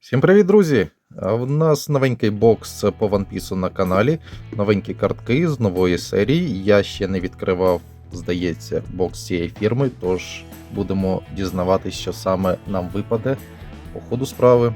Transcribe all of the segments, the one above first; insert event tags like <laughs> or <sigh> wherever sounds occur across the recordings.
Всім привіт, друзі! В нас новенький бокс по One Piece на каналі, новенькі картки з нової серії. Я ще не відкривав, здається, бокс цієї фірми, тож будемо дізнаватися, що саме нам випаде по ходу справи.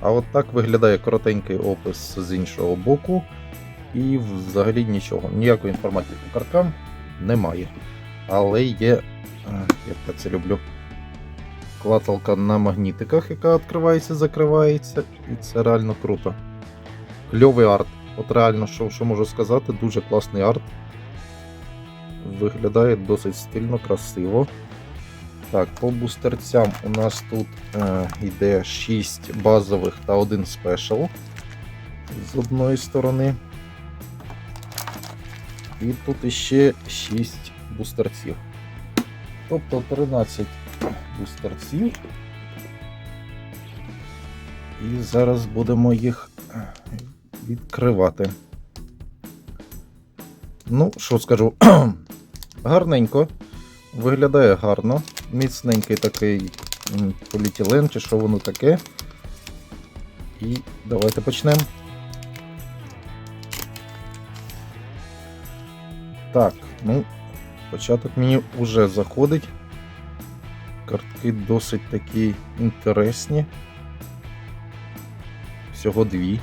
А от так виглядає коротенький опис з іншого боку. І взагалі нічого, ніякої інформації по карткам немає. Але є, як я це люблю, клацалка на магнітиках, яка відкривається, закривається, і це реально круто. Кльовий арт. От реально, що, що можу сказати, дуже класний арт. Виглядає досить стильно, красиво. Так, по бустерцям у нас тут е, йде 6 базових та 1 спешл з одної сторони. І тут іще 6 бустерців. Тобто 13 бустерців. І зараз будемо їх відкривати. Ну, що скажу, <clears throat> гарненько. Виглядає гарно. Міцненький такий м, поліетилен, чи що воно таке. І давайте почнемо. Так, ну, початок мені вже заходить. Картки досить такі інтересні. Всього дві.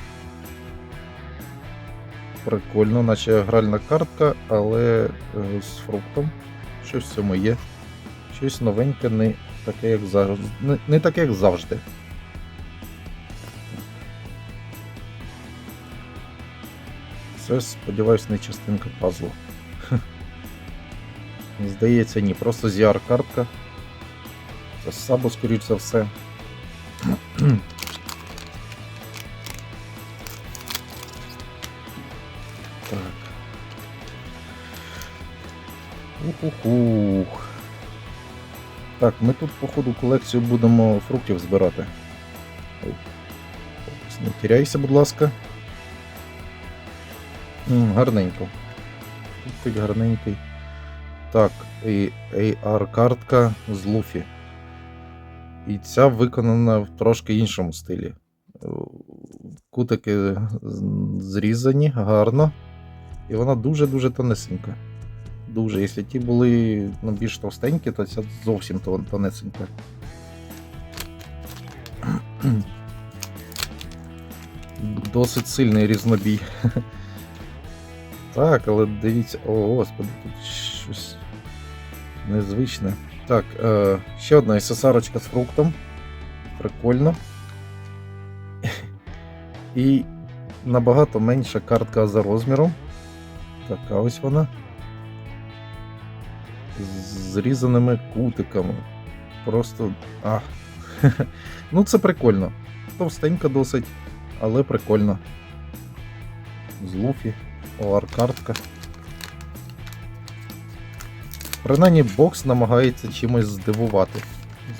Прикольно, наче гральна картка, але е, з фруктом. Щось в цьому є. Щось новеньке, не таке, як завжди. Не, не таке, як завжди. Це, сподіваюсь, не частинка пазлу. Здається, ні, просто ZR-картка. Це сабо, скоріш за все. так. Ух-ух-ух. Так, ми тут, походу, колекцію будемо фруктів збирати. Не тіряйся, будь ласка. М, гарненько. Тут гарненький. Так, і AR-картка з Луфі. І ця виконана в трошки іншому стилі. Кутики зрізані гарно. І вона дуже-дуже тонесенька. Дуже. Якщо ті були ну, більш товстенькі, то ця зовсім тонесенька. Досить сильний різнобій. Так, але дивіться, о, господи, тут щось незвичне. Так, е, ще одна СССРочка з фруктом. Прикольно. <laughs> І набагато менша картка за розміром. Така ось вона. З зрізаними кутиками. Просто. А. <laughs> ну, це прикольно. Товстенька досить, але прикольно. З Луфі. OR-картка. Принаймні бокс намагається чимось здивувати.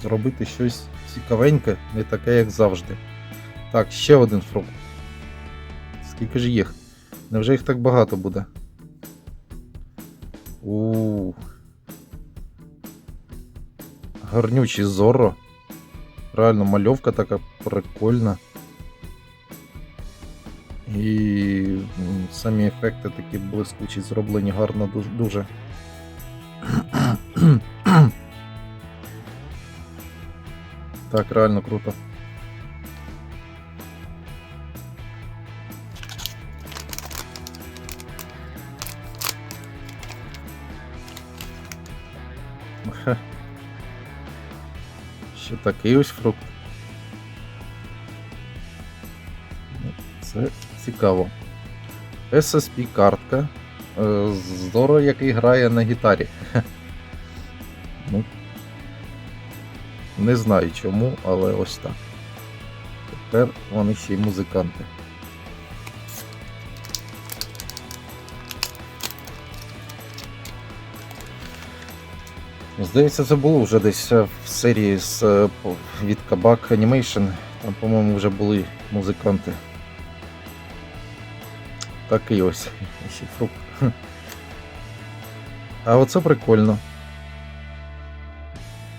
Зробити щось цікавеньке, не таке, як завжди. Так, ще один фрукт. Скільки ж їх? Невже їх так багато буде? У. Гарнючий зорро. Реально мальовка така прикольна. І самі ефекти такі блискучі, зроблені гарно дуже. Так, реально круто. Ще такий ось фрукт. Це цікаво. SSP картка. Е, Зоро, який грає на гітарі. Не знаю чому, але ось так. Тепер вони ще й музиканти. Здається, це було вже десь в серії з, е, від Kabak Animation. Там, по-моєму, вже були музиканти. Такий ось фрукт. <laughs> А оце прикольно.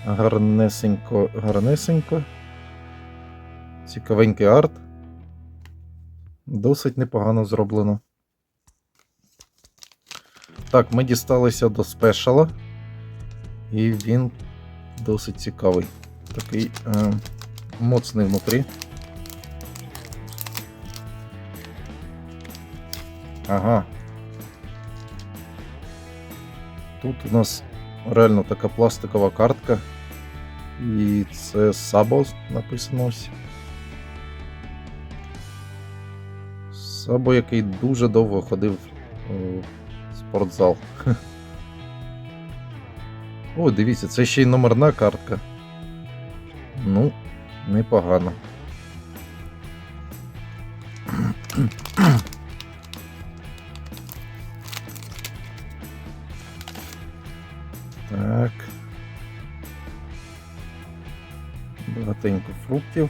Гарнесенько, гарнесенько. Цікавенький арт. Досить непогано зроблено. Так, ми дісталися до спешала. І він досить цікавий. Такий е, моцний внутрі. Ага. Тут у нас реально така пластикова картка. І це Сабо написано ось. Сабо, який дуже довго ходив у спортзал. <laughs> О, дивіться, це ще й номерна картка. Ну, непогано. Багатенько фруктів.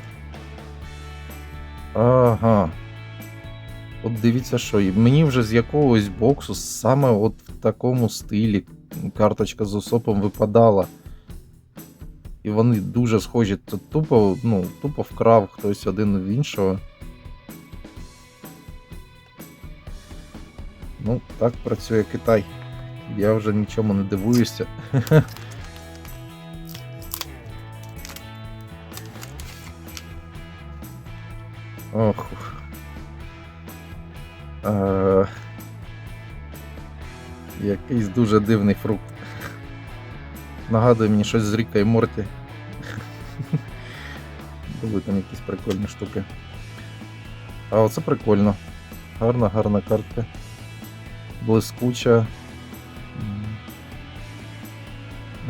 Ага. От дивіться, що мені вже з якогось боксу саме от в такому стилі карточка з осопом випадала. І вони дуже схожі. Це тупо, ну, тупо вкрав хтось один в іншого. Ну, так працює Китай. Я вже нічому не дивуюся. <laughs> Ох. Е, Якийсь дуже дивний фрукт. Нагадує мені щось з Ріка і Морті. <laughs> Були там якісь прикольні штуки. А оце прикольно. Гарна, гарна картка. Блискуча.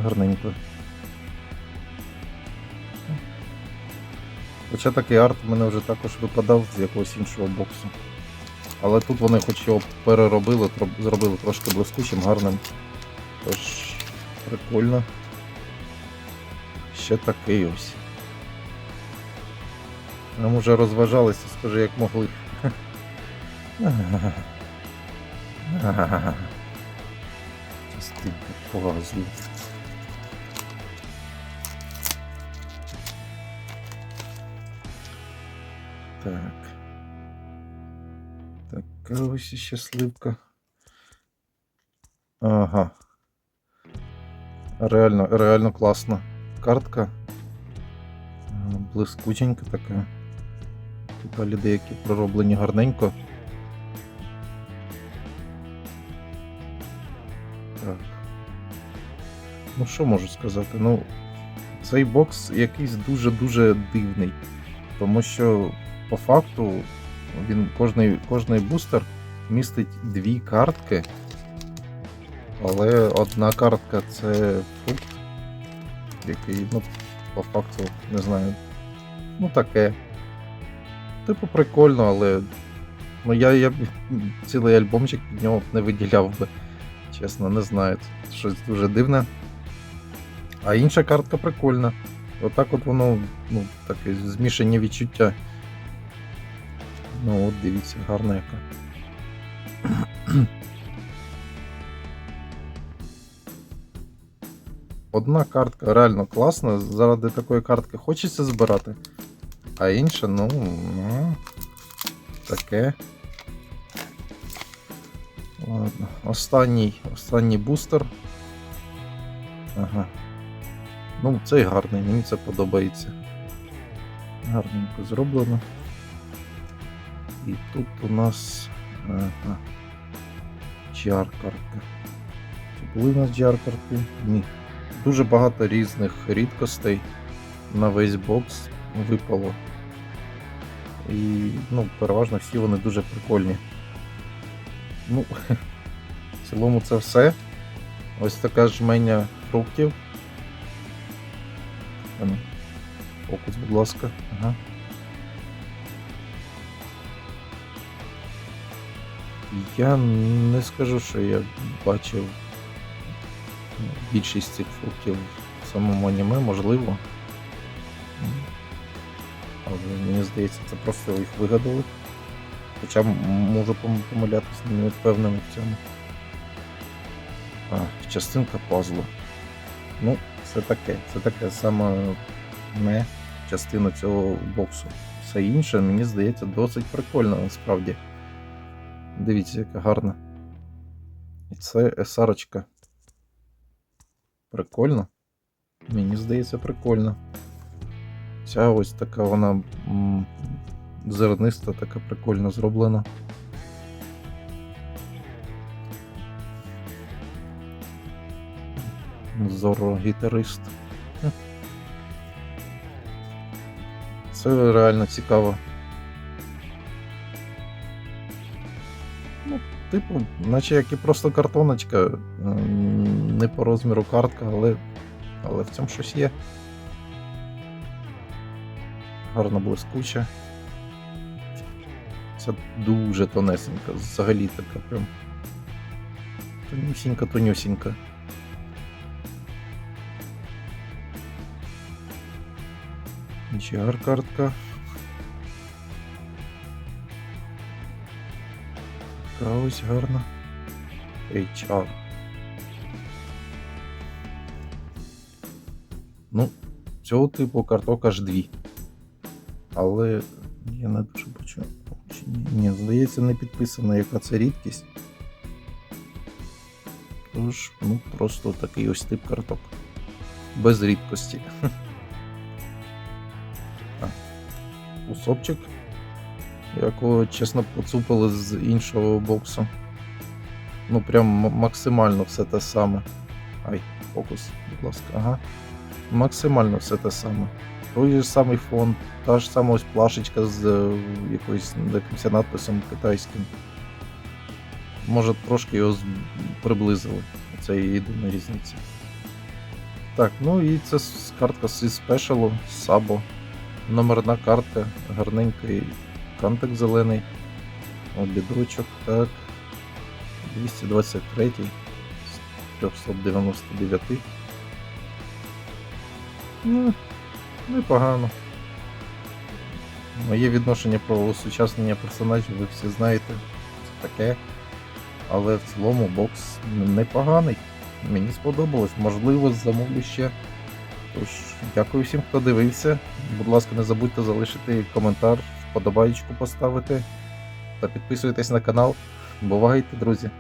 Гарненько. Хоча такий арт у мене вже також випадав з якогось іншого боксу. Але тут вони хоч його переробили, зробили трошки блискучим, гарним. Тож, прикольно. Ще такий ось. Нам уже розважалися, скажи, як могли. <laughs> Частинка пазлу. Так. Така ось іще сливка. Ага. Реально, реально класна картка. Блискученька така. Деталі деякі пророблені гарненько. Так. Ну, що можу сказати? Ну, цей бокс якийсь дуже-дуже дивний. Тому що по факту він кожний, кожний бустер містить дві картки. Але одна картка це фрукт, який, ну, по факту, не знаю. Ну таке. Типу прикольно, але. Ну я, я цілий альбомчик під нього не виділяв би. Чесно, не знаю. Це щось дуже дивне. А інша картка прикольна. Отак от воно, ну, таке змішані відчуття. Ну от дивіться, гарна яка. <clears throat> Одна картка реально класна, заради такої картки хочеться збирати, а інша, ну, ну таке. Ладно, останній, останній бустер. Ага. Ну, цей гарний, мені це подобається. Гарненько зроблено. І тут у нас ага, GR-картка. Чи були у нас GR-картки? Ні. Дуже багато різних рідкостей на весь бокс випало. І ну, переважно всі вони дуже прикольні. Ну, <laughs> в цілому це все. Ось така жменя фруктів. Ну, Фокус, будь ласка. Ага. Я не скажу, що я бачив більшість цих фруктів в самому аніме, можливо. Але мені здається, це просто їх вигадали. Хоча можу помилятися, не впевнений в цьому. А, частинка пазлу. Ну, це таке. Це таке саме не частина цього боксу. все інше, мені здається, досить прикольно насправді. Дивіться, яка гарна. І це есарочка. Прикольно. Мені здається, прикольно. Ця ось така вона зерниста, така прикольно зроблена. Зоро гітарист. Це реально цікаво. Ну, типу, наче як і просто картоночка, не по розміру картка, але, але в цьому щось є. Гарно блискуче. Це дуже тонесенька, взагалі така прям. Тонюсінька, тонюсінька. GR картка. Така ось гарна. HR. Ну, цього типу карток аж дві. Але я не дуже бачу. Ні, здається, не підписано, яка це рідкість. Тож, ну, просто такий ось тип карток. Без рідкості. <laughs> Усопчик, якого, чесно, поцупили з іншого боксу. Ну, прям максимально все те саме. Ай, фокус, будь ласка, ага. Максимально все те саме. Той же самий фон, та ж сама ось плашечка з е, якоюсь якимось надписом китайським. Може, трошки його приблизили. Це єдина різниця. Так, ну і це картка зі спешалу, Сабо. Номерна картка, гарненький кантик зелений. Обідочок, так. 223 з 399. Ну, непогано. Моє відношення про осучаснення персонажів ви всі знаєте. Це таке. Але в цілому бокс непоганий. Мені сподобалось. Можливо, замовлю ще. Тож, дякую всім, хто дивився. Будь ласка, не забудьте залишити коментар, вподобайку поставити та підписуйтесь на канал. Бувайте, друзі!